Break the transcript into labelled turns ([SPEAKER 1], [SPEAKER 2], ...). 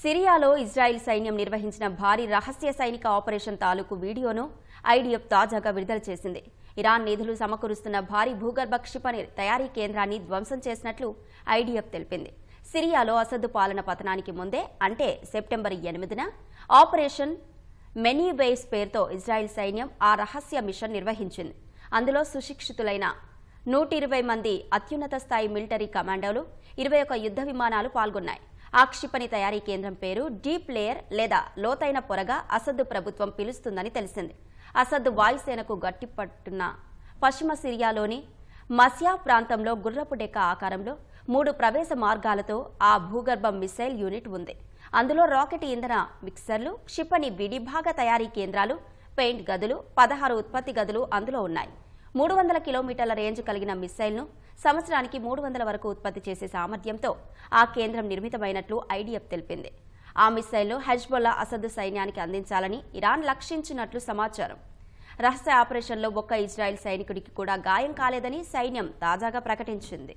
[SPEAKER 1] సిరియాలో Israel సైన్యం నిర్వహించిన భారీ రహస్య సైనిక ఆపరేషన్ తాలూకు వీడియోను ఐడిఎఫ్ తాజాగా విడుదల చేసింది. ఇరాన్ నిధులు సమకూరుస్తున్న భారీ భూగర్భ క్షిపణి తయారీ కేంద్రాన్ని ధ్వంసం చేసినట్లు ఐడిఎఫ్ తెలిపింది. సిరియాలో అసద్దు పాలన పతనానికి ముందే అంటే సెప్టెంబర్ ఎనిమిదిన ఆపరేషన్ మెనీబేస్ పేరుతో ఇజ్రాయెల్ సైన్యం ఆ రహస్య మిషన్ నిర్వహించింది. అందులో సుశిక్షితులైన నూట ఇరవై మంది అత్యున్నత స్థాయి మిలిటరీ కమాండోలు ఇరవై ఒక యుద్ధ విమానాలు పాల్గొన్నాయి. ఆ క్షిపణి తయారీ కేంద్రం పేరు డీప్ లేయర్ లేదా లోతైన పొరగా అసద్దు ప్రభుత్వం పిలుస్తుందని తెలిసింది. అసద్దు వాయుసేనకు గట్టిపట్టున్న పశ్చిమ సిరియాలోని మసియా ప్రాంతంలో గుర్రపు డెక్క ఆకారంలో మూడు ప్రవేశ మార్గాలతో ఆ భూగర్భ మిసైల్ యూనిట్ ఉంది. అందులో రాకెట్ ఇంధన మిక్సర్లు క్షిపణి విడిభాగ తయారీ కేంద్రాలు పెయింట్ గదులు పదహారు ఉత్పత్తి గదులు అందులో ఉన్నాయి. మూడు వందల కిలోమీటర్ల రేంజ్ కలిగిన మిస్సైల్ను సంవత్సరానికి మూడు వందల వరకు ఉత్పత్తి చేసే సామర్థ్యంతో ఆ కేంద్రం నిర్మితమైనట్లు ఐడిఎఫ్ తెలిపింది. ఆ మిస్సైల్ను హెజ్బొల్లా అసద్ సైన్యానికి అందించాలని ఇరాన్ లక్షించినట్లు సమాచారం. రహస్య ఆపరేషన్లో ఒక్క ఇజ్రాయెల్ సైనికుడికి కూడా గాయం కాలేదని సైన్యం తాజాగా ప్రకటించింది.